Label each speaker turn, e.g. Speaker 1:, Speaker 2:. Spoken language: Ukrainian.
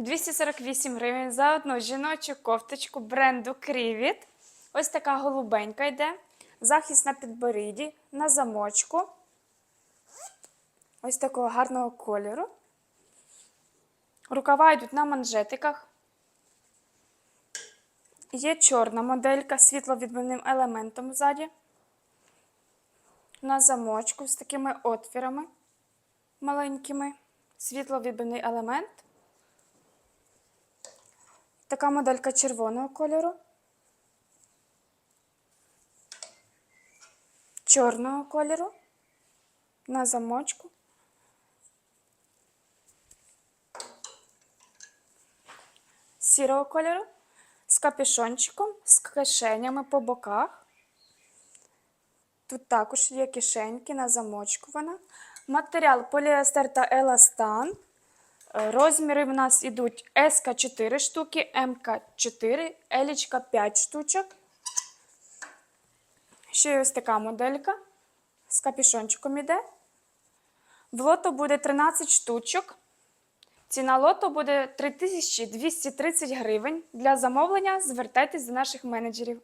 Speaker 1: 248 гривень за одну жіночу кофточку бренду Крівіт. Ось така голубенька йде. Захист на підборідді, на замочку. Ось такого гарного кольору. Рукава йдуть на манжетиках. Є чорна моделька з світловідбивним елементом ззаді. На замочку з такими отвірами маленькими. Світловідбивний елемент. Така моделька червоного кольору. Чорного кольору. На замочку. Сірого кольору. З капюшончиком, з кишенями по боках. Тут також є кишеньки на замочку вона. Матеріал поліестер та еластан. Е, Розміри в нас йдуть СК 4 штуки, МК 4, Елічка 5 штучок. Ще є ось така моделька. З капюшончиком іде. В лото буде 13 штучок. Ціна лото буде 3230 гривень. Для замовлення звертайтесь до наших менеджерів.